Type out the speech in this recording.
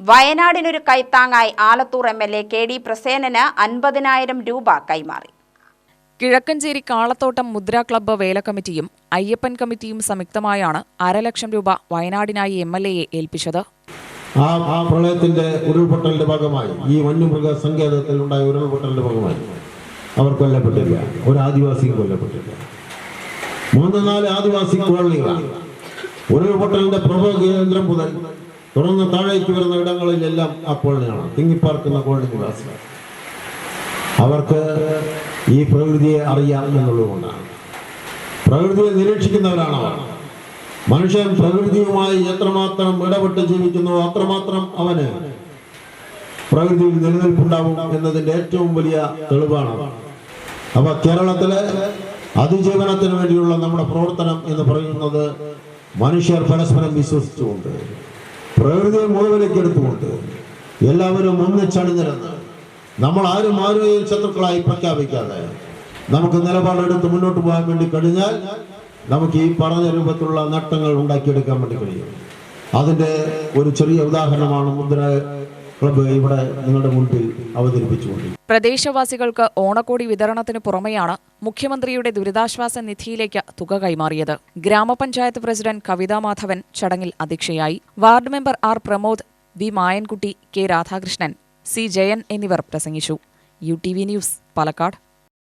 വയനാടിനൊരു കൈത്താങ്ങായി Alathur M L A K D പ്രസേനന് അൻപതിനായിരം രൂപ കൈമാറി. കിഴക്കഞ്ചേരി കാളത്തോട്ടം മുദ്ര ക്ലബ്ബ് വേല കമ്മിറ്റിയും അയ്യപ്പൻ കമ്മിറ്റിയും സംയുക്തമായാണ് അരലക്ഷം രൂപ വയനാടിനായി എം എൽ എയെ ഏൽപ്പിച്ചത്. ആ ആ പ്രളയത്തിന്റെ ഉരുൾപൊട്ടലിന്റെ ഭാഗമായി ഈ വന്യമൃഗ സങ്കേതത്തിൽ ഉണ്ടായ ഉരുൾപൊട്ടലിന്റെ ഭാഗമായി അവർ കൊല്ലപ്പെട്ടില്ല. ഒരു ആദിവാസിയും കൊല്ലപ്പെട്ടില്ല. മൂന്ന് നാല് ആദിവാസി കോളനികളാണ്. ഉരുൾപൊട്ടലിന്റെ പ്രഭവ കേന്ദ്രം മുതൽ തുടർന്ന് താഴേക്ക് വരുന്ന ഇടങ്ങളിലെല്ലാം ആ കോളനിയാണ് തിങ്ങിപ്പാർക്കുന്ന കോളനി നിവാസികൾ. അവർക്ക് ഈ പ്രകൃതിയെ അറിയാം എന്നുള്ളതുകൊണ്ടാണ്. പ്രകൃതിയെ നിരീക്ഷിക്കുന്നവരാണ് മനുഷ്യൻ പ്രകൃതിയുമായി എത്രമാത്രം ഇടപെട്ട് ജീവിക്കുന്നുവോ അത്രമാത്രം അവന് പ്രകൃതിയിൽ നിലനിൽപ്പുണ്ടാവും എന്നതിന്റെ ഏറ്റവും വലിയ തെളിവാണ് അപ്പൊ കേരളത്തിലെ അതിജീവനത്തിന് വേണ്ടിയുള്ള നമ്മുടെ പ്രവർത്തനം എന്ന് പറയുന്നത് മനുഷ്യർ പരസ്പരം വിശ്വസിച്ചുകൊണ്ട് പ്രകൃതിയെ എടുത്തുകൊണ്ട് എല്ലാവരും ഒന്നിച്ചണിഞ്ഞിരുന്ന് നമ്മൾ ആരും ആരെയും ശത്രുക്കളായി പ്രഖ്യാപിക്കാതെ നമുക്ക് നിലപാടെടുത്ത് മുന്നോട്ട് പോകാൻ വേണ്ടി കഴിഞ്ഞാൽ നമുക്ക് ഈ പറഞ്ഞ രൂപത്തിലുള്ള നേട്ടങ്ങൾ ഉണ്ടാക്കിയെടുക്കാൻ വേണ്ടി കഴിയും. അതിന്റെ ഒരു ചെറിയ ഉദാഹരണമാണ് മുദ്ര പ്രദേശവാസികൾക്ക് ഓണക്കോടി വിതരണത്തിന് പുറമെയാണ് മുഖ്യമന്ത്രിയുടെ ദുരിതാശ്വാസ നിധിയിലേക്ക് തുക കൈമാറിയത്. ഗ്രാമപഞ്ചായത്ത് പ്രസിഡന്റ് കവിതാ മാധവൻ ചടങ്ങിൽ അധ്യക്ഷയായി ward member R Pramod V Mayankutty K Radhakrishnan C Jayan എന്നിവർ പ്രസംഗിച്ചു. U T V news Palakkad.